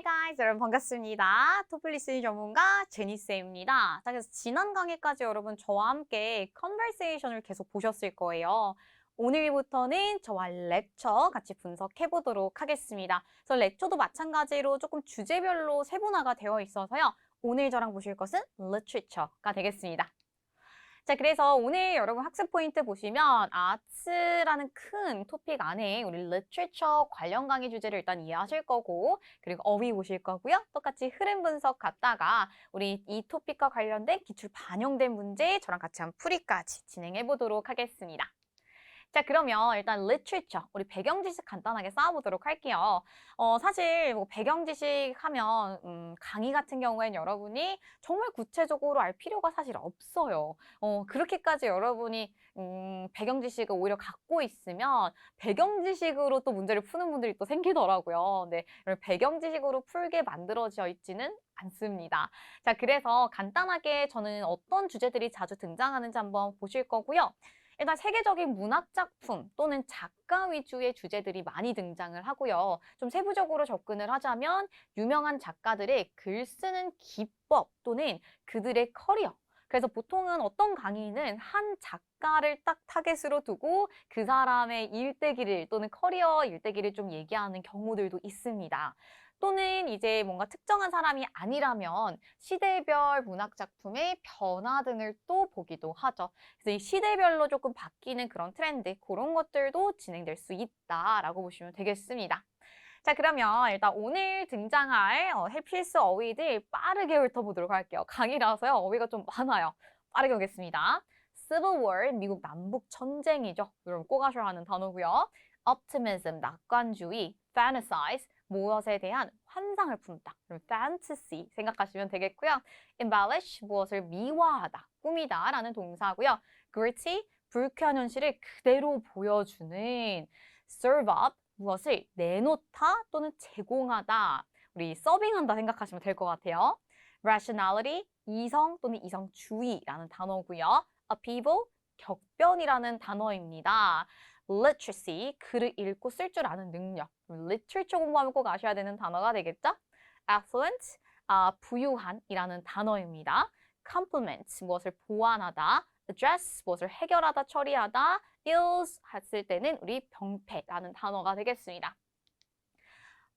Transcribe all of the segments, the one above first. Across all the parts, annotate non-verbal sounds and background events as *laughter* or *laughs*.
Hi guys, 여러분 반갑습니다. 토플 리스닝 전문가 제니쌤입니다. 자, 그래서 지난 강의까지 여러분 저와 함께 컨버세이션을 계속 보셨을 거예요. 오늘부터는 저와 렉처 같이 분석해 보도록 하겠습니다. 그래서 렉처도 마찬가지로 조금 주제별로 세분화가 되어 있어서요. 오늘 저랑 보실 것은 literature가 되겠습니다. 자, 그래서 오늘 여러분 학습 포인트 보시면 아츠라는 큰 토픽 안에 우리 literature 관련 강의 주제를 일단 이해하실 거고 그리고 어휘 보실 거고요. 똑같이 흐름 분석 갔다가 우리 이 토픽과 관련된 기출 반영된 문제 저랑 같이 한 풀이까지 진행해 보도록 하겠습니다. 자, 그러면 일단 literature, 우리 배경 지식 간단하게 쌓아보도록 할게요. 어, 사실 뭐 배경 지식 하면 음, 강의 같은 경우엔 여러분이 정말 구체적으로 알 필요가 사실 없어요. 어, 그렇게까지 여러분이 음, 배경 지식을 오히려 갖고 있으면 배경 지식으로 또 문제를 푸는 분들이 또 생기더라고요. 네, 배경 지식으로 풀게 만들어져 있지는 않습니다. 자, 그래서 간단하게 저는 어떤 주제들이 자주 등장하는지 한번 보실 거고요. 일단 세계적인 문학 작품 또는 작가 위주의 주제들이 많이 등장을 하고요. 좀 세부적으로 접근을 하자면 유명한 작가들의 글 쓰는 기법 또는 그들의 커리어 그래서 보통은 어떤 강의는 한 작가를 딱 타겟으로 두고 그 사람의 일대기를 또는 커리어 일대기를 좀 얘기하는 경우들도 있습니다. 또는 이제 뭔가 특정한 사람이 아니라면 시대별 문학 작품의 변화 등을 또 보기도 하죠. 그래서 이 시대별로 조금 바뀌는 그런 트렌드 그런 것들도 진행될 수 있다라고 보시면 되겠습니다. 자 그러면 일단 오늘 등장할 어, 필수 어휘들 빠르게 훑어보도록 할게요. 강의라서요 어휘가 좀 많아요. 빠르게 오겠습니다. Civil War, 미국 남북 전쟁이죠. 여러분 꼭 아셔야 하는 단어고요. Optimism, 낙관주의, Fantasize, 무엇에 대한 환상을 품다. fantasy 생각하시면 되겠고요. embellish 무엇을 미화하다, 꾸미다 라는 동사고요. gritty 불쾌한 현실을 그대로 보여주는 serve up 무엇을 내놓다 또는 제공하다. 우리 서빙한다 생각하시면 될 것 같아요. rationality 이성 또는 이성주의라는 단어고요. upheaval 격변이라는 단어입니다. literacy, 글을 읽고 쓸 줄 아는 능력. Literature 공부하면 꼭 아셔야 되는 단어가 되겠죠? affluent, 아, 부유한이라는 단어입니다. complement, 무엇을 보완하다. address, 무엇을 해결하다, 처리하다. ills 했을 때는 우리 병폐라는 단어가 되겠습니다.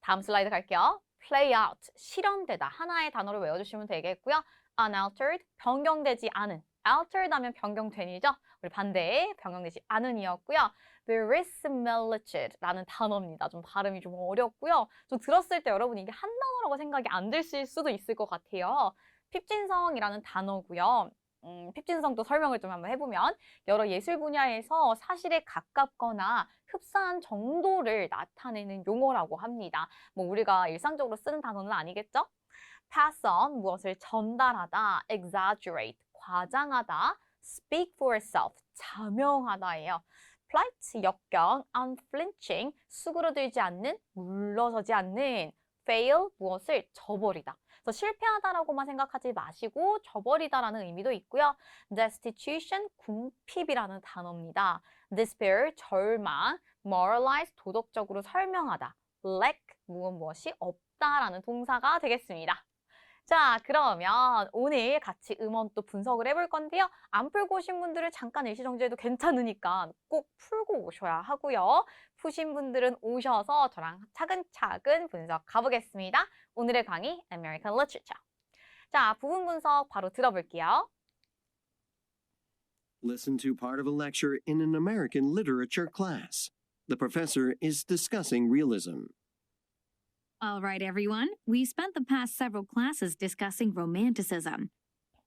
다음 슬라이드 갈게요. play out, 실현되다. 하나의 단어를 외워주시면 되겠고요. unaltered, 변경되지 않은. altered 하면 변경된이죠. 우리 반대에 변경되지 않은이었고요. Verisimilitude라는 단어입니다. 좀 발음이 좀 어렵고요. 좀 들었을 때 여러분 이게 한 단어라고 생각이 안 드실 수도 있을 것 같아요. 핍진성이라는 단어고요. 음, 핍진성도 설명을 좀 한번 해보면 여러 예술 분야에서 사실에 가깝거나 흡사한 정도를 나타내는 용어라고 합니다. 뭐 우리가 일상적으로 쓰는 단어는 아니겠죠? pass on, 무엇을 전달하다, exaggerate, 과장하다, speak for itself, 자명하다예요. Polite, 역경, unflinching, 수그러들지 않는, 물러서지 않는, fail, 무엇을 저버리다. 그래서 실패하다라고만 생각하지 마시고 저버리다라는 의미도 있고요. destitution, 궁핍이라는 단어입니다. despair, 절망, moralize, 도덕적으로 설명하다. lack, 무엇 무엇이 없다라는 동사가 되겠습니다. 자, 그러면 오늘 같이 음원 또 분석을 해볼 건데요. 안 풀고 오신 분들은 잠깐 일시정지해도 괜찮으니까 꼭 풀고 오셔야 하고요. 푸신 분들은 오셔서 저랑 차근차근 분석 가보겠습니다. 오늘의 강의 American Literature. 자, 부분 분석 바로 들어볼게요. Listen to part of a lecture in an American literature class. The professor is discussing realism. All right, everyone. We spent the past several classes discussing Romanticism,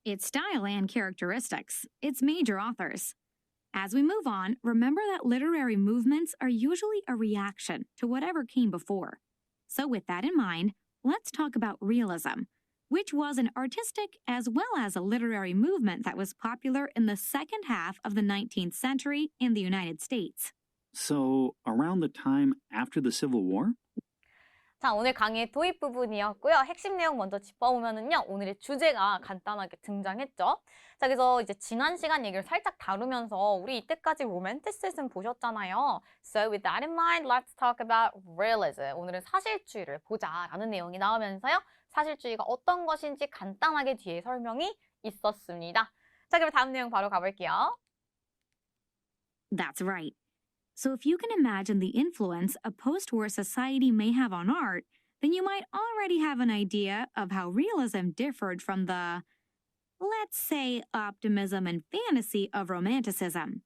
its style and characteristics, its major authors. As we move on, remember that literary movements are usually a reaction to whatever came before. So, with that in mind, let's talk about realism, which was an artistic as well as a literary movement that was popular in the second half of the 19th century in the United States. So, around the time after the Civil War? 자, 오늘 강의의 도입 부분이었고요. 핵심 내용 먼저 짚어보면은요. 오늘의 주제가 간단하게 등장했죠. 자, 그래서 이제 지난 시간 얘기를 살짝 다루면서 우리 이때까지 로맨티시즘 보셨잖아요. So with that in mind, let's talk about realism. 오늘은 사실주의를 보자라는 내용이 나오면서요. 사실주의가 어떤 것인지 간단하게 뒤에 설명이 있었습니다. 자, 그럼 다음 내용 바로 가볼게요. That's right. So, if you can imagine the influence a post war society may have on art, then you might already have an idea of how realism differed from the, let's say, optimism and fantasy of romanticism.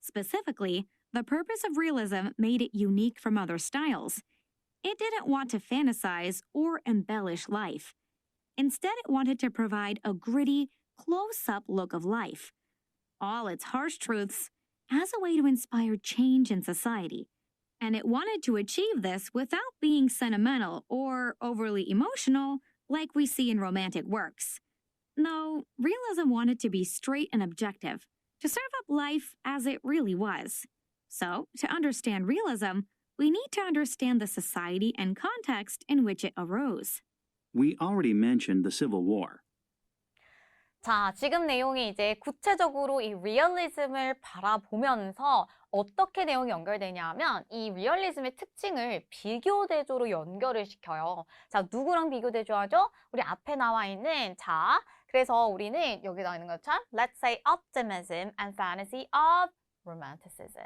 Specifically, the purpose of realism made it unique from other styles. It didn't want to fantasize or embellish life. Instead, it wanted to provide a gritty, close up look of life. All its harsh truths as a way to inspire change in society. And it wanted to achieve this without being sentimental or overly emotional like we see in romantic works. No, realism wanted to be straight and objective, to serve up life as it really was. So, to understand realism, we need to understand the society and context in which it arose. We already mentioned the Civil War. 자, 지금 내용이 이제 구체적으로 이 리얼리즘을 바라보면서 어떻게 내용이 연결되냐 하면 이 리얼리즘의 특징을 비교 대조로 연결을 시켜요. 자, 누구랑 비교 대조하죠? 우리 앞에 나와 있는 자, 그래서 우리는 여기 나와 있는 것처럼 let's say optimism and fantasy of romanticism.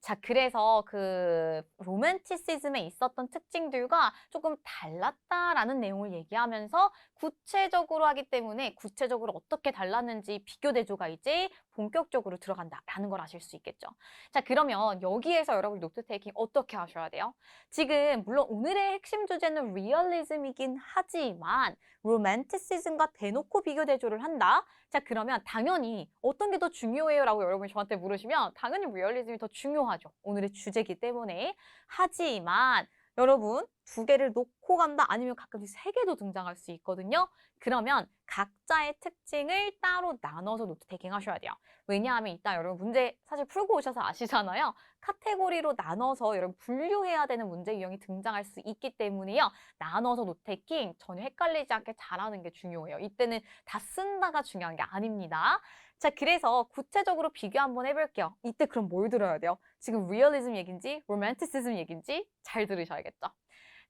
자, 그래서 그 로맨티시즘에 있었던 특징들과 조금 달랐다라는 내용을 얘기하면서 구체적으로 하기 때문에 구체적으로 어떻게 달랐는지 비교 대조가 이제 본격적으로 들어간다라는 걸 아실 수 있겠죠. 자, 그러면 여기에서 여러분 노트 테이킹 어떻게 하셔야 돼요? 지금 물론 오늘의 핵심 주제는 리얼리즘이긴 하지만 로맨티시즘과 대놓고 비교 대조를 한다. 자, 그러면 당연히 어떤 게 더 중요해요? 라고 여러분이 저한테 물으시면 당연히 리얼리즘이 더 중요하죠. 오늘의 주제이기 때문에. 하지만 여러분 두 개를 놓고 간다 아니면 가끔씩 세 개도 등장할 수 있거든요. 그러면 각자의 특징을 따로 나눠서 노트 테이킹 하셔야 돼요. 왜냐하면 이따 여러분 문제 사실 풀고 오셔서 아시잖아요. 카테고리로 나눠서 여러분 분류해야 되는 문제 유형이 등장할 수 있기 때문에요. 나눠서 노트 테이킹 전혀 헷갈리지 않게 잘하는 게 중요해요. 이때는 다 쓴다가 중요한 게 아닙니다. 자, 그래서 구체적으로 비교 한번 해볼게요. 이때 그럼 뭘 들어야 돼요? 지금 리얼리즘 얘기인지 로맨티시즘 얘기인지 잘 들으셔야겠죠.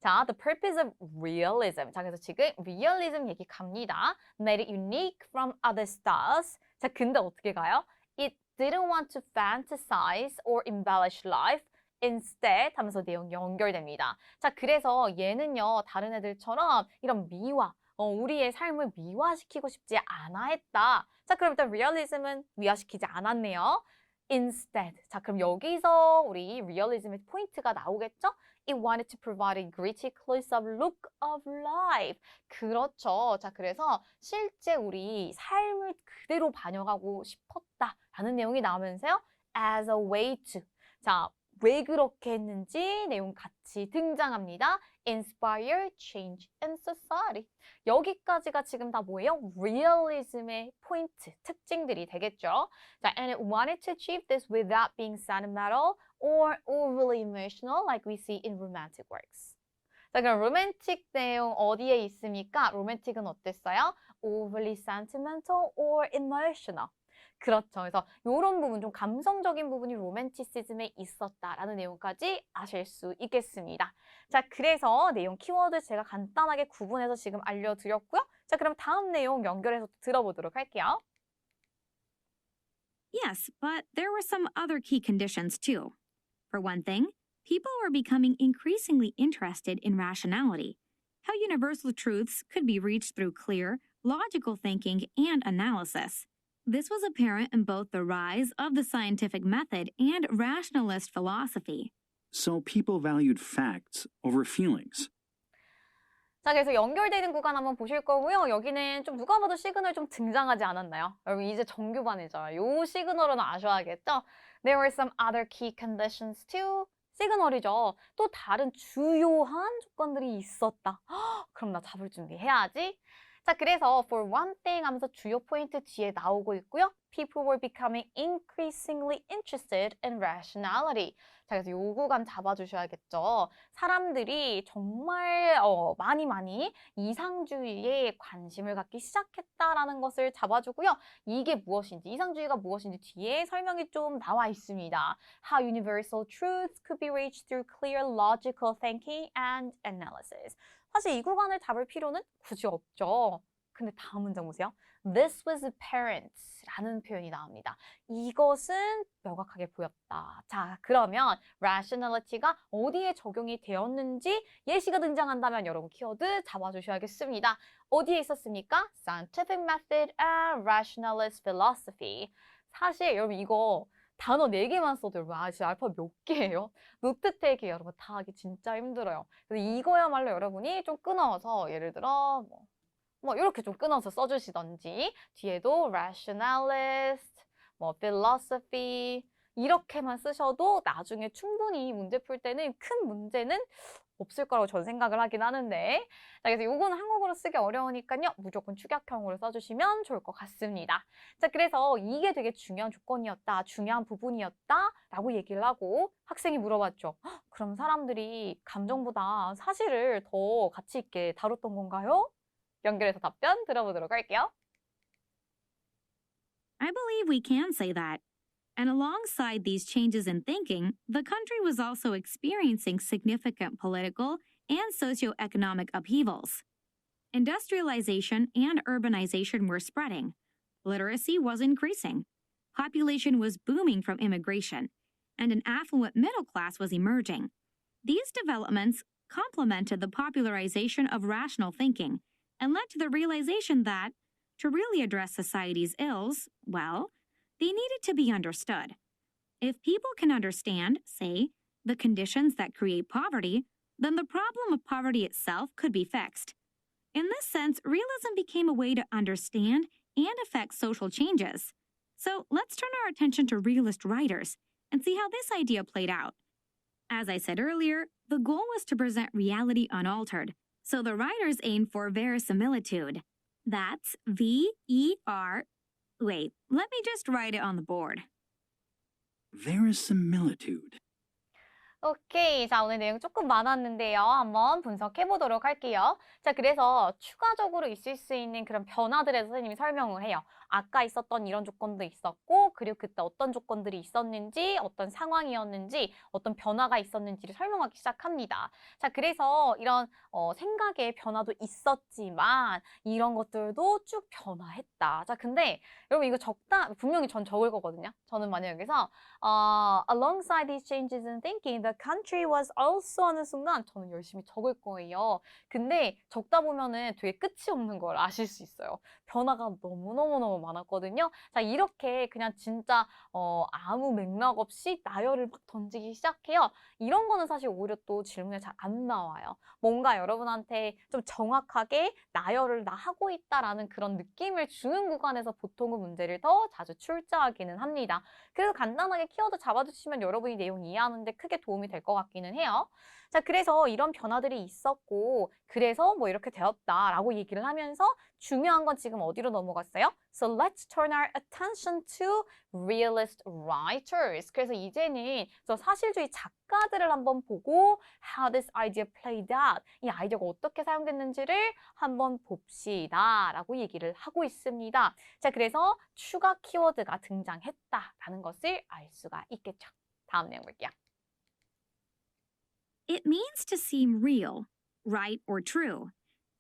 자, the purpose of realism. 자, 그래서 지금 realism 얘기 갑니다. Made it unique from other styles. 자, 근데 어떻게 가요? It didn't want to fantasize or embellish life. Instead 하면서 내용 연결됩니다. 자, 그래서 얘는요, 다른 애들처럼 이런 미화, 어, 우리의 삶을 미화시키고 싶지 않아 했다. 자, 그럼 일단 리얼리즘은 미화시키지 않았네요. Instead. 자, 그럼 여기서 우리 리얼리즘의 포인트가 나오겠죠? It wanted to provide a gritty close-up look of life. 그렇죠. 자, 그래서 실제 우리 삶을 그대로 반영하고 싶었다라는 내용이 나오면서요. As a way to. 자, 왜 그렇게 했는지 내용 같이 등장합니다. Inspire change in society. 여기까지가 지금 다 뭐예요? realism의 포인트, 특징들이 되겠죠. 자, and it wanted to achieve this without being sentimental or overly emotional like we see in romantic works. 자, 그럼 로맨틱 내용 어디에 있습니까? 로맨틱은 어땠어요? overly sentimental or emotional. 그렇죠. 그래서 이런 부분, 좀 감성적인 부분이 로맨티시즘에 있었다라는 내용까지 아실 수 있겠습니다. 자, 그래서 내용 키워드 제가 간단하게 구분해서 지금 알려드렸고요. 자, 그럼 다음 내용 연결해서 들어보도록 할게요. Yes, but there were some other key conditions too. For one thing, people were becoming increasingly interested in rationality, how universal truths could be reached through clear, logical thinking and analysis. This was apparent in both the rise of the scientific method and rationalist philosophy. So people valued facts over feelings. 자, 그래서 연결되는 구간 한번 보실 거고요. 여기는 좀 누가 봐도 시그널 좀 등장하지 않았나요? 여러분 이제 정규반이죠. 요 시그널은 아셔야겠죠? There were some other key conditions too. 시그널이죠. 또 다른 주요한 조건들이 있었다. 헉, 그럼 나 잡을 준비해야지. 자, 그래서 for one thing 하면서 주요 포인트 뒤에 나오고 있고요. People were becoming increasingly interested in rationality. 자, 그래서 요 구간 잡아주셔야겠죠. 사람들이 정말 어, 많이 많이 이상주의에 관심을 갖기 시작했다라는 것을 잡아주고요. 이게 무엇인지, 이상주의가 무엇인지 뒤에 설명이 좀 나와 있습니다. How universal truths could be reached through clear logical thinking and analysis. 사실 이 구간을 잡을 필요는 굳이 없죠. 근데 다음 문장 보세요. This was apparent 라는 표현이 나옵니다. 이것은 명확하게 보였다. 자, 그러면 rationality가 어디에 적용이 되었는지 예시가 등장한다면 여러분 키워드 잡아주셔야겠습니다. 어디에 있었습니까? Scientific method and rationalist philosophy. 사실 여러분 이거 단어 4개만 써도 여러분 아시 알파 몇 개예요? *laughs* 노트 태기 여러분 다 하기 진짜 힘들어요. 그래서 이거야말로 여러분이 좀 끊어서 예를 들어 뭐, 뭐 이렇게 좀 끊어서 써주시던지 뒤에도 rationalist, 뭐 philosophy 이렇게만 쓰셔도 나중에 충분히 문제 풀 때는 큰 문제는 없을 거라고 저는 생각을 하긴 하는데. 자 그래서 요거는 한국어로 쓰기 어려우니까요. 무조건 축약형으로 써주시면 좋을 것 같습니다. 자 그래서 이게 되게 중요한 조건이었다 중요한 부분이었다 라고 얘기를 하고 학생이 물어봤죠 "헉, 그럼 사람들이 감정보다 사실을 더 가치 있게 다뤘던 건가요? 연결해서 답변 들어보도록 할게요. I believe we can say that. And alongside these changes in thinking, the country was also experiencing significant political and socioeconomic upheavals. Industrialization and urbanization were spreading. Literacy was increasing. Population was booming from immigration, and an affluent middle class was emerging. These developments complemented the popularization of rational thinking and led to the realization that, to really address society's ills, well, they needed to be understood. If people can understand, say, the conditions that create poverty, then the problem of poverty itself could be fixed. In this sense, realism became a way to understand and affect social changes. So let's turn our attention to realist writers and see how this idea played out. As I said earlier, the goal was to present reality unaltered, so the writers aimed for verisimilitude. That's V E R. Wait, let me just write it on the board. Verisimilitude. 오케이. 자, 오늘 내용 조금 많았는데요. 한번 분석해 보도록 할게요. 자, 그래서 추가적으로 있을 수 있는 그런 변화들에 대해서 선생님이 설명을 해요. 아까 있었던 이런 조건도 있었고, 그리고 그때 어떤 조건들이 있었는지, 어떤 상황이었는지, 어떤 변화가 있었는지를 설명하기 시작합니다. 자, 그래서 이런 어, 생각의 변화도 있었지만, 이런 것들도 쭉 변화했다. 자, 근데 여러분 이거 적다, 분명히 전 적을 거거든요. 저는 만약 여기서 어, alongside these changes in thinking, the country was also 하는 순간 저는 열심히 적을 거예요. 근데 적다 보면은 되게 끝이 없는 걸 아실 수 있어요. 변화가 너무너무 너무 많았거든요. 자, 이렇게 그냥 진짜 어, 아무 맥락 없이 나열을 막 던지기 시작해요. 이런 거는 사실 오히려 또 질문에 잘 안 나와요. 뭔가 여러분한테 좀 정확하게 나열을 나 하고 있다라는 그런 느낌을 주는 구간에서 보통은 문제를 더 자주 출제하기는 합니다. 그래서 간단하게 키워드 잡아주시면 여러분이 내용 이해하는데 크게 도움이 될 것 같기는 해요. 자, 그래서 이런 변화들이 있었고, 그래서 뭐 이렇게 되었다라고 얘기를 하면서 중요한 건 지금 어디로 넘어갔어요? So let's turn our attention to realist writers. 그래서 이제는 저 사실주의 작가들을 한번 보고 how this idea played out. 이 아이디어가 어떻게 사용됐는지를 한번 봅시다. 라고 얘기를 하고 있습니다. 자, 그래서 추가 키워드가 등장했다라는 것을 알 수가 있겠죠. 다음 내용 볼게요. It means to seem real, right, or true.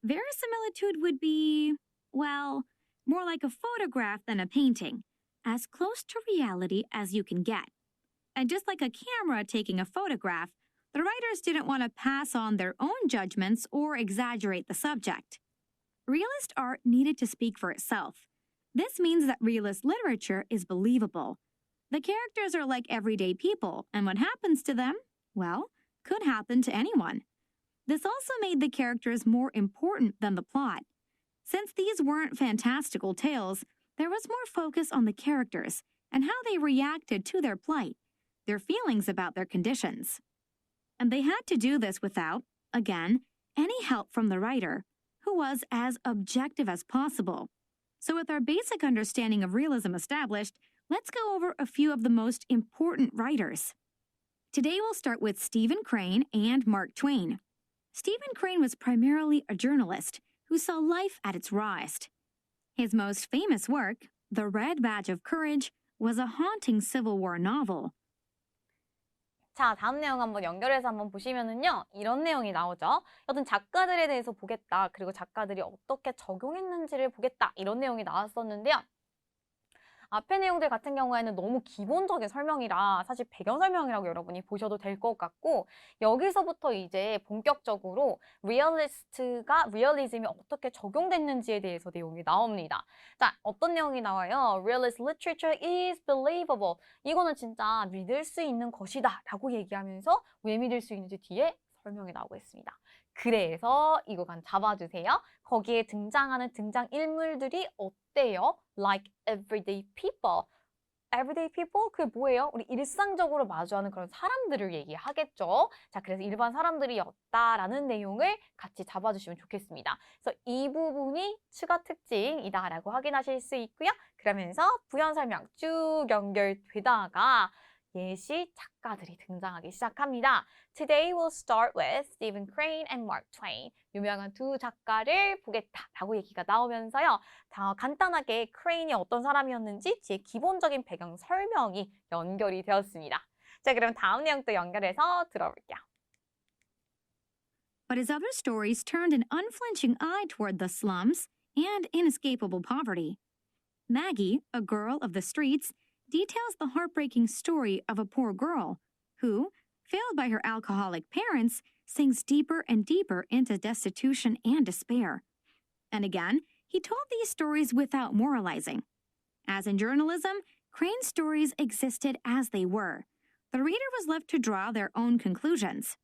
Verisimilitude would be, well, more like a photograph than a painting, as close to reality as you can get. And just like a camera taking a photograph, the writers didn't want to pass on their own judgments or exaggerate the subject. Realist art needed to speak for itself. This means that realist literature is believable. The characters are like everyday people, and what happens to them, well, could happen to anyone. This also made the characters more important than the plot. Since these weren't fantastical tales, there was more focus on the characters and how they reacted to their plight, their feelings about their conditions. And they had to do this without, again, any help from the writer, who was as objective as possible. So, with our basic understanding of realism established, let's go over a few of the most important writers. Today we'll start with Stephen Crane and Mark Twain. Stephen Crane was primarily a journalist who saw life at its rawest. His most famous work, The Red Badge of Courage, was a haunting Civil War novel. 자, 다음 내용 한번 연결해서 한번 보시면은요, 이런 내용이 나오죠. 어떤 작가들에 대해서 보겠다. 그리고 작가들이 어떻게 적용했는지를 보겠다. 이런 내용이 나왔었는데요. 앞의 내용들 같은 경우에는 너무 기본적인 설명이라 사실 배경 설명이라고 여러분이 보셔도 될 것 같고 여기서부터 이제 본격적으로 리얼리스트가 리얼리즘이 어떻게 적용됐는지에 대해서 내용이 나옵니다. 자, 어떤 내용이 나와요? Realist literature is believable. 이거는 진짜 믿을 수 있는 것이다 라고 얘기하면서 왜 믿을 수 있는지 뒤에 설명이 나오고 있습니다. 그래서 이거 간 잡아주세요. 거기에 등장하는 등장 인물들이 어때요? Like everyday people. everyday people? 그게 뭐예요? 우리 일상적으로 마주하는 그런 사람들을 얘기하겠죠. 자, 그래서 일반 사람들이었다라는 내용을 같이 잡아주시면 좋겠습니다. 그래서 이 부분이 추가 특징이다라고 확인하실 수 있고요. 그러면서 부연 설명 쭉 연결되다가 예시 작가들이 등장하기 시작합니다. Today we'll start with Stephen Crane and Mark Twain. 유명한 두 작가를 보겠다라고 얘기가 나오면서요. 다 간단하게 크레인이 어떤 사람이었는지 뒤에 기본적인 배경 설명이 연결이 되었습니다. 자, 그럼 다음 내용 또 연결해서 들어볼게요. But his other stories turned an unflinching eye toward the slums and inescapable poverty. Maggie, a girl of the streets, details the heartbreaking story of a poor girl who, failed by her alcoholic parents, sinks deeper and deeper into destitution and despair. And again, he told these stories without moralizing. As in journalism, Crane's stories existed as they were. The reader was left to draw their own conclusions.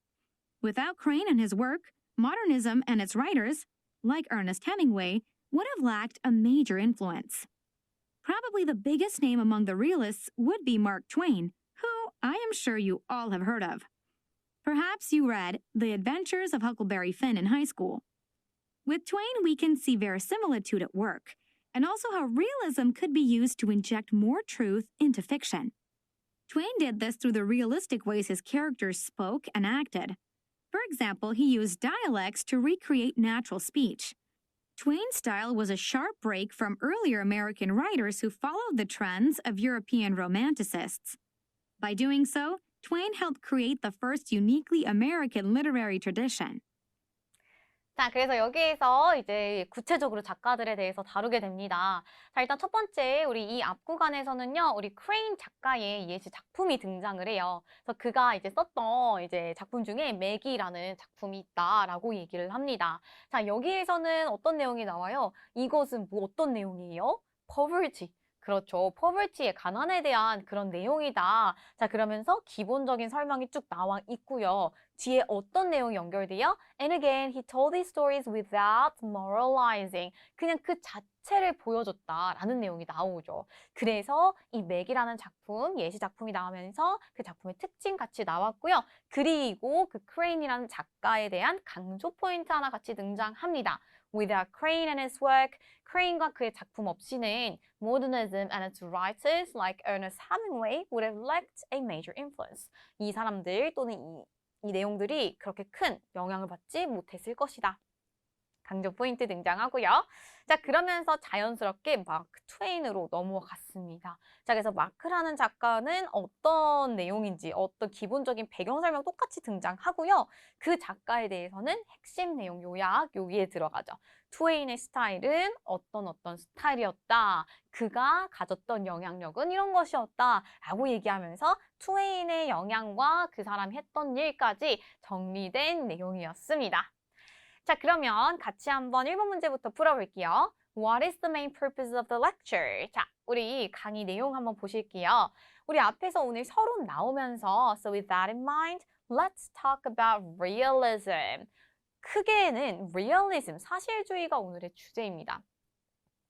Without Crane and his work, modernism and its writers, like Ernest Hemingway, would have lacked a major influence. Probably the biggest name among the realists would be Mark Twain, who I am sure you all have heard of. Perhaps you read The Adventures of Huckleberry Finn in high school. With Twain, we can see verisimilitude at work, and also how realism could be used to inject more truth into fiction. Twain did this through the realistic ways his characters spoke and acted. For example, he used dialects to recreate natural speech. Twain's style was a sharp break from earlier American writers who followed the trends of European romanticists. By doing so, Twain helped create the first uniquely American literary tradition. 자, 그래서 여기에서 이제 구체적으로 작가들에 대해서 다루게 됩니다. 자, 일단 첫 번째, 우리 이 앞 구간에서는요, 우리 크레인 작가의 예시 작품이 등장을 해요. 그래서 그가 이제 썼던 이제 작품 중에 맥이라는 작품이 있다라고 얘기를 합니다. 자, 여기에서는 어떤 내용이 나와요? 이것은 뭐 어떤 내용이에요? poverty. 그렇죠. poverty의 가난에 대한 그런 내용이다. 자, 그러면서 기본적인 설명이 쭉 나와 있고요. 뒤에 어떤 내용이 연결돼요? And again, he told these stories without moralizing. 그냥 그 자체를 보여줬다라는 내용이 나오죠. 그래서 이 맥이라는 작품, 예시 작품이 나오면서 그 작품의 특징 같이 나왔고요. 그리고 그 크레인이라는 작가에 대한 강조 포인트 하나 같이 등장합니다. Without Crane and his work, 크레인과 그의 작품 없이는 modernism and its writers like Ernest Hemingway would have lacked a major influence. 이 사람들 또는 이, 이 내용들이 그렇게 큰 영향을 받지 못했을 것이다. 강조 포인트 등장하고요. 자, 그러면서 자연스럽게 마크 트웨인으로 넘어갔습니다. 자, 그래서 마크라는 작가는 어떤 내용인지, 어떤 기본적인 배경 설명 똑같이 등장하고요. 그 작가에 대해서는 핵심 내용 요약 여기에 들어가죠. 트웨인의 스타일은 어떤 어떤 스타일이었다. 그가 가졌던 영향력은 이런 것이었다. 라고 얘기하면서 트웨인의 영향과 그 사람이 했던 일까지 정리된 내용이었습니다. 자, 그러면 같이 한번 1번 문제부터 풀어볼게요. What is the main purpose of the lecture? 자, 우리 강의 내용 한번 보실게요. 우리 앞에서 오늘 서론 나오면서 So with that in mind, let's talk about realism. 크게는 realism, 사실주의가 오늘의 주제입니다.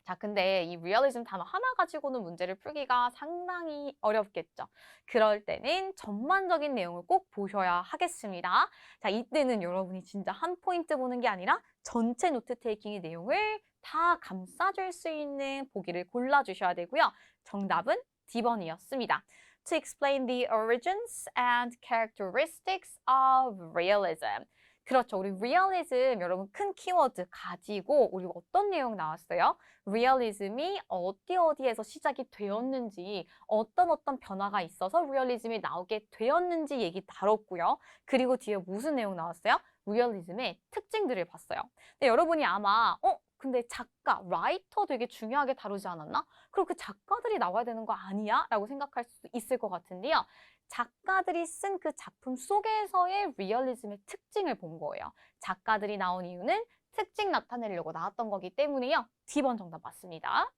자, 근데 이 리얼리즘 단어 하나 가지고는 문제를 풀기가 상당히 어렵겠죠. 그럴 때는 전반적인 내용을 꼭 보셔야 하겠습니다. 자, 이때는 여러분이 진짜 한 포인트 보는 게 아니라 전체 노트 테이킹의 내용을 다 감싸줄 수 있는 보기를 골라주셔야 되고요. 정답은 D번이었습니다. To explain the origins and characteristics of realism. 그렇죠. 우리 realism 여러분 큰 키워드 가지고 우리 어떤 내용 나왔어요? 리얼리즘이 어디 어디에서 시작이 되었는지 어떤 어떤 변화가 있어서 리얼리즘이 나오게 되었는지 얘기 다뤘고요. 그리고 뒤에 무슨 내용 나왔어요? 리얼리즘의 특징들을 봤어요. 근데 여러분이 아마 어? 근데 작가, 라이터 되게 중요하게 다루지 않았나? 그럼 그 작가들이 나와야 되는 거 아니야? 라고 생각할 수 있을 것 같은데요. 작가들이 쓴 그 작품 속에서의 리얼리즘의 특징을 본 거예요. 작가들이 나온 이유는 특징 나타내려고 나왔던 거기 때문에요. D번 정답 맞습니다.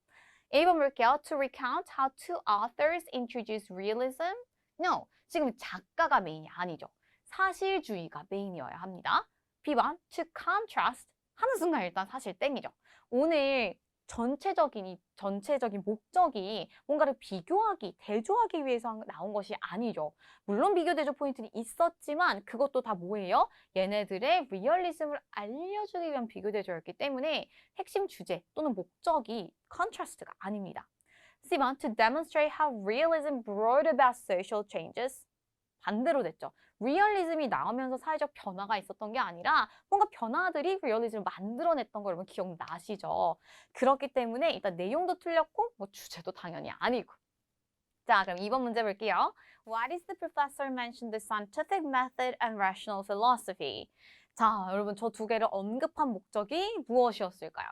1번 볼게요. To recount how two authors introduced realism? No. 지금 작가가 메인이 아니죠. 사실주의가 메인이어야 합니다. B번 To contrast 하는 순간 일단 사실 땡이죠. 오늘 전체적인 이 전체적인 목적이 뭔가를 비교하기, 대조하기 위해서 나온 것이 아니죠. 물론 비교 대조 포인트는 있었지만 그것도 다 뭐예요? 얘네들의 리얼리즘을 알려주기 위한 비교 대조였기 때문에 핵심 주제 또는 목적이 컨트라스트가 아닙니다. C번 to demonstrate how realism brought about social changes. 반대로 됐죠. 리얼리즘이 나오면서 사회적 변화가 있었던 게 아니라 뭔가 변화들이 리얼리즘을 만들어냈던 거 여러분 기억나시죠? 그렇기 때문에 일단 내용도 틀렸고 뭐 주제도 당연히 아니고. 자, 그럼 2번 문제 볼게요. Why does the professor mention the scientific method and rational philosophy? 자, 여러분 저 두 개를 언급한 목적이 무엇이었을까요?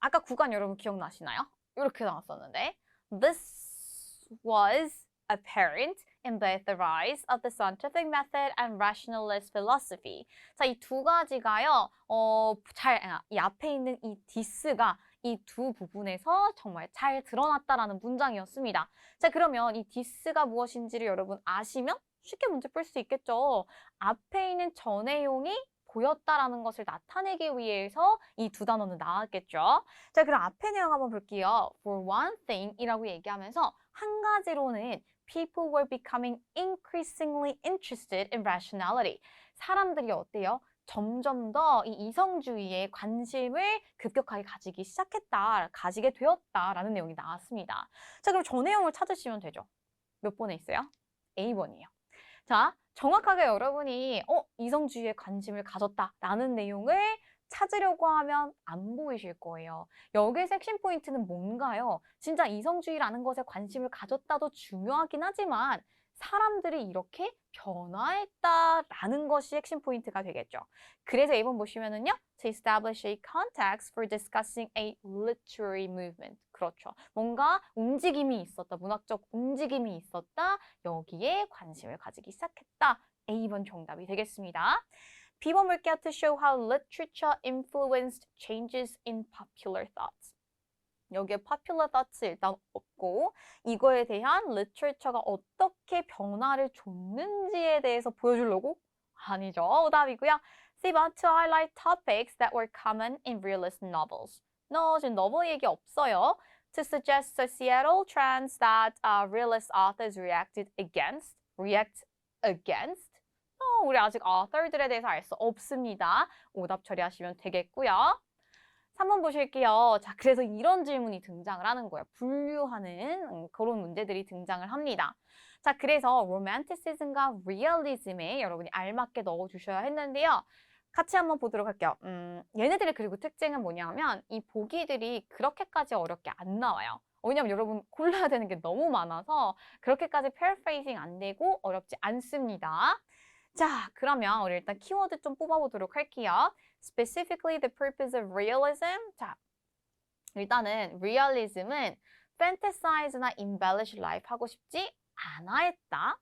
아까 구간 여러분 기억나시나요? 이렇게 나왔었는데 This was apparent in both the rise of the scientific method and rationalist philosophy. 자, 이 두 가지가요, 어, 잘, 아, 이 앞에 있는 이 디스가 이 두 부분에서 정말 잘 드러났다라는 문장이었습니다. 자, 그러면 이 디스가 무엇인지를 여러분 아시면 쉽게 문제 풀 수 있겠죠. 앞에 있는 전 내용이 보였다라는 것을 나타내기 위해서 이 두 단어는 나왔겠죠. 자, 그럼 앞에 내용 한번 볼게요. For one thing 이라고 얘기하면서 한 가지로는 people were becoming increasingly interested in rationality. 사람들이 어때요? 점점 더 이 이성주의에 관심을 급격하게 가지기 시작했다, 가지게 되었다라는 내용이 나왔습니다. 자, 그럼 저 내용을 찾으시면 되죠. 몇 번에 있어요? A번이에요. 자, 정확하게 여러분이 어, 이성주의에 관심을 가졌다라는 내용을 찾으려고 하면 안 보이실 거예요. 여기의 핵심 포인트는 뭔가요? 진짜 이성주의라는 것에 관심을 가졌다도 중요하긴 하지만 사람들이 이렇게 변화했다라는 것이 핵심 포인트가 되겠죠. 그래서 1번 보시면은요. To establish a context for discussing a literary movement. 그렇죠. 뭔가 움직임이 있었다. 문학적 움직임이 있었다. 여기에 관심을 가지기 시작했다. A번 정답이 되겠습니다. B번 볼게요. To show how literature influenced changes in popular thoughts. 여기에 popular thoughts 일단 없고 이거에 대한 literature가 어떻게 변화를 줬는지에 대해서 보여주려고? 아니죠. 오답이고요. C번 to highlight topics that were common in realist novels. No, 지금 너버 얘기 없어요. To suggest societal trends that uh, realist authors reacted against. React against. 어, 우리 아직 author들에 대해서 알 수 없습니다. 오답 처리하시면 되겠고요. 3번 보실게요. 자, 그래서 이런 질문이 등장을 하는 거예요. 분류하는 음, 그런 문제들이 등장을 합니다. 자, 그래서 로맨티시즘과 리얼리즘에 여러분이 알맞게 넣어주셔야 했는데요. 같이 한번 보도록 할게요. 음, 얘네들의 그리고 특징은 뭐냐면 이 보기들이 그렇게까지 어렵게 안 나와요. 왜냐면 여러분 골라야 되는 게 너무 많아서 그렇게까지 paraphrasing 안 되고 어렵지 않습니다. 자, 그러면 우리 일단 키워드 좀 뽑아보도록 할게요. Specifically the purpose of realism. 자, 일단은 realism은 fantasize나 embellish life 하고 싶지 않아 했다.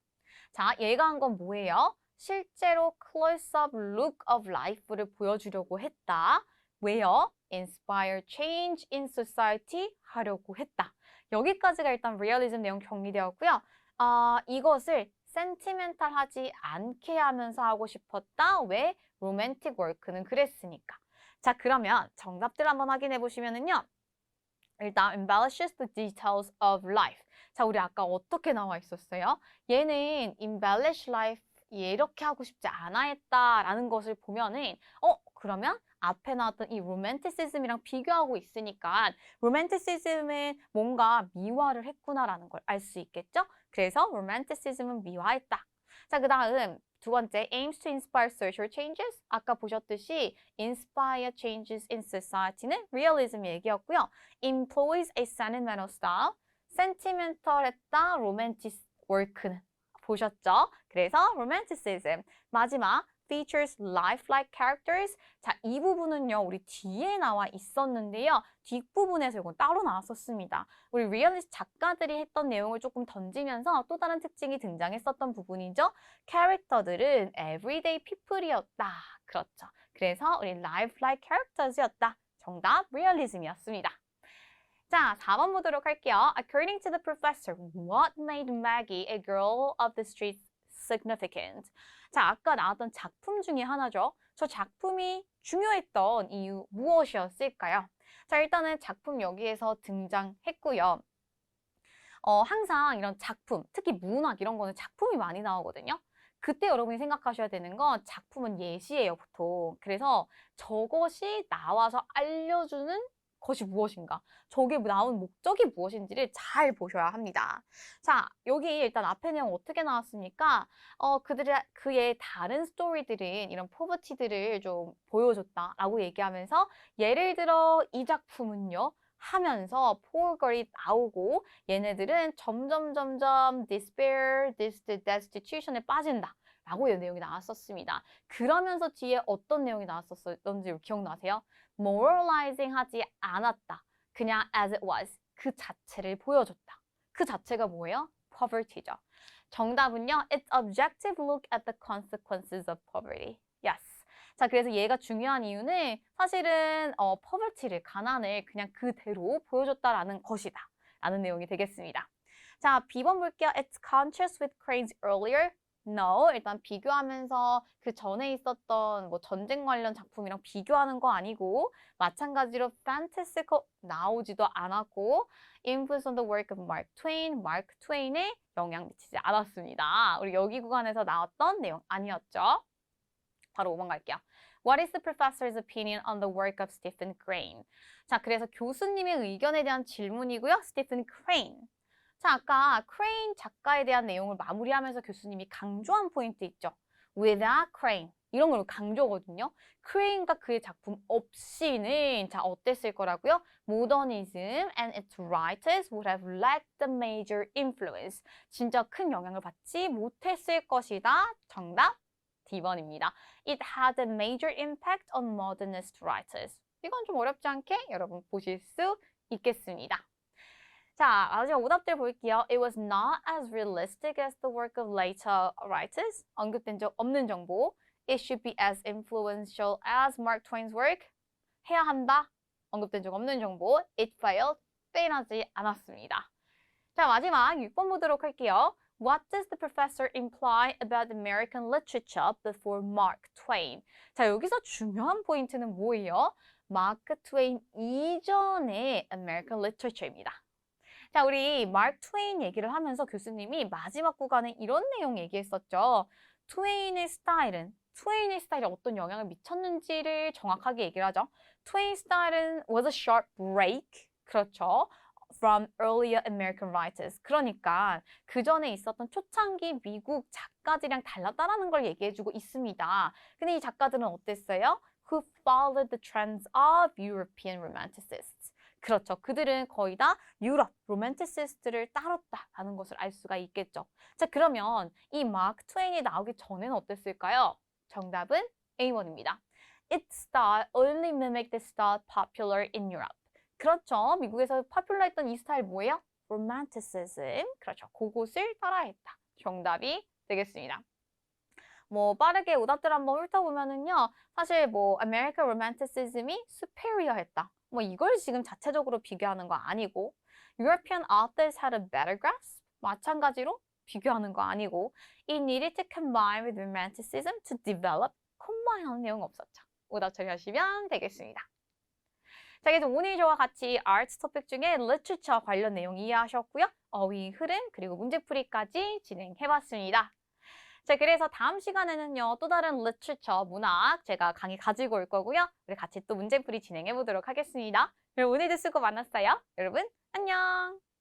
자, 얘가 한 건 뭐예요? 실제로 close-up look of life를 보여주려고 했다. 왜요? inspire change in society 하려고 했다. 여기까지가 일단 realism 내용 정리되었고요. 아, 이것을 센티멘탈하지 않게 하면서 하고 싶었다. 왜? 로맨틱 워크는 그랬으니까. 자, 그러면 정답들 한번 확인해 보시면은요. 일단 embellishes the details of life. 자, 우리 아까 어떻게 나와 있었어요? 얘는 embellish life 이렇게 하고 싶지 않아 했다라는 것을 보면은 어, 그러면 앞에 나왔던 이 로맨티시즘이랑 비교하고 있으니까 로맨티시즘은 뭔가 미화를 했구나라는 걸 알 수 있겠죠? 그래서 로맨티시즘은 미화했다. 자, 그 다음 두 번째 aims to inspire social changes. 아까 보셨듯이 inspire changes in society는 realism 얘기였고요. employs a sentimental style. sentimental했다, romantic work는 보셨죠? 그래서 romanticism. 마지막 features lifelike characters. 자, 이 부분은요, 우리 뒤에 나와 있었는데요. 뒷부분에서 이건 따로 나왔었습니다. 우리 리얼리스트 작가들이 했던 내용을 조금 던지면서 또 다른 특징이 등장했었던 부분이죠. 캐릭터들은 everyday people이었다. 그렇죠. 그래서 우리 lifelike characters였다. 정답 realism이었습니다. 자, 4번 보도록 할게요. According to the professor, what made Maggie a girl of the streets significant? 자, 아까 나왔던 작품 중에 하나죠. 저 작품이 중요했던 이유 무엇이었을까요? 자, 일단은 작품 여기에서 등장했고요. 어, 항상 이런 작품, 특히 문학 이런 거는 작품이 많이 나오거든요. 그때 여러분이 생각하셔야 되는 건 작품은 예시예요, 보통. 그래서 저것이 나와서 알려주는 것이 무엇인가? 저게 나온 목적이 무엇인지를 잘 보셔야 합니다. 자, 여기 일단 앞에 내용 어떻게 나왔습니까? 어, 그들의, 그의 다른 스토리들은 이런 포버티들을 좀 보여줬다라고 얘기하면서 예를 들어 이 작품은요. 하면서 girl이 나오고 얘네들은 점점 점점 despair, dis- destitution에 빠진다. 라고 이 내용이 나왔었습니다. 그러면서 뒤에 어떤 내용이 나왔었던지 기억나세요? Moralizing 하지 않았다. 그냥 as it was. 그 자체를 보여줬다. 그 자체가 뭐예요? poverty죠. 정답은요. It's objective look at the consequences of poverty. Yes. 자, 그래서 얘가 중요한 이유는 사실은 어, poverty를, 가난을 그냥 그대로 보여줬다라는 것이다. 라는 내용이 되겠습니다. 자, B번 볼게요. It's contrast with Crane's earlier. No. 일단 비교하면서 그 전에 있었던 뭐 전쟁 관련 작품이랑 비교하는 거 아니고 마찬가지로 fantastical 나오지도 않았고 influence on the work of Mark Twain, Mark Twain에 영향 미치지 않았습니다. 우리 여기 구간에서 나왔던 내용 아니었죠? 바로 5번 갈게요. What is the professor's opinion on the work of Stephen Crane? 자, 그래서 교수님의 의견에 대한 질문이고요. Stephen Crane. 자, 아까 크레인 작가에 대한 내용을 마무리하면서 교수님이 강조한 포인트 있죠. Without Crane. 이런 걸 강조거든요. 크레인과 그의 작품 없이는 자 어땠을 거라고요? Modernism and its writers would have lacked the major influence. 진짜 큰 영향을 받지 못했을 것이다. 정답 D번입니다. It had a major impact on modernist writers. 이건 좀 어렵지 않게 여러분 보실 수 있겠습니다. 자, 마지막 오답들 볼게요. It was not as realistic as the work of later writers. 언급된 적 없는 정보. It should be as influential as Mark Twain's work. 해야 한다. 언급된 적 없는 정보. It failed. 페일하지 않았습니다. 자, 마지막 6번 보도록 할게요. What does the professor imply about American literature before Mark Twain? 자, 여기서 중요한 포인트는 뭐예요? 마크 트웨인 이전의 American literature입니다. 자, 우리 마크 트웨인 얘기를 하면서 교수님이 마지막 구간에 이런 내용 얘기했었죠. 트웨인의 스타일은 트웨인의 스타일이 어떤 영향을 미쳤는지를 정확하게 얘기를 하죠. 트웨인 스타일은 was a sharp break. 그렇죠. from earlier American writers. 그러니까 그 전에 있었던 초창기 미국 작가들이랑 달랐다라는 걸 얘기해주고 있습니다. 근데 이 작가들은 어땠어요? Who followed the trends of European romanticists. 그렇죠. 그들은 거의 다 유럽 로맨티시스트를 따랐다라는 것을 알 수가 있겠죠. 자, 그러면 이 마크 트웨인이 나오기 전에는 어땠을까요? 정답은 A번입니다. Its style only mimicked the style popular in Europe. 그렇죠. 미국에서 파퓰러했던 이 스타일 뭐예요? 로맨티시즘. 그렇죠. 그곳을 따라했다. 정답이 되겠습니다. 뭐 빠르게 오답들 한번 훑어보면은요. 사실 뭐 아메리칸 로맨티시즘이 superior했다. 뭐 이걸 지금 자체적으로 비교하는 거 아니고 European authors had a better grasp. 마찬가지로 비교하는 거 아니고 It needed to combine with romanticism to develop. 콤바인하는 내용 없었죠. 오답 처리하시면 되겠습니다. 자, 그래서 오늘 저와 같이 아트 토픽 중에 literature 관련 내용 이해하셨고요. 어휘 흐름 그리고 문제풀이까지 진행해봤습니다. 자, 그래서 다음 시간에는요, 또 다른 literature, 문학 제가 강의 가지고 올 거고요. 우리 같이 또 문제풀이 진행해 보도록 하겠습니다. 그럼 오늘도 수고 많았어요. 여러분, 안녕!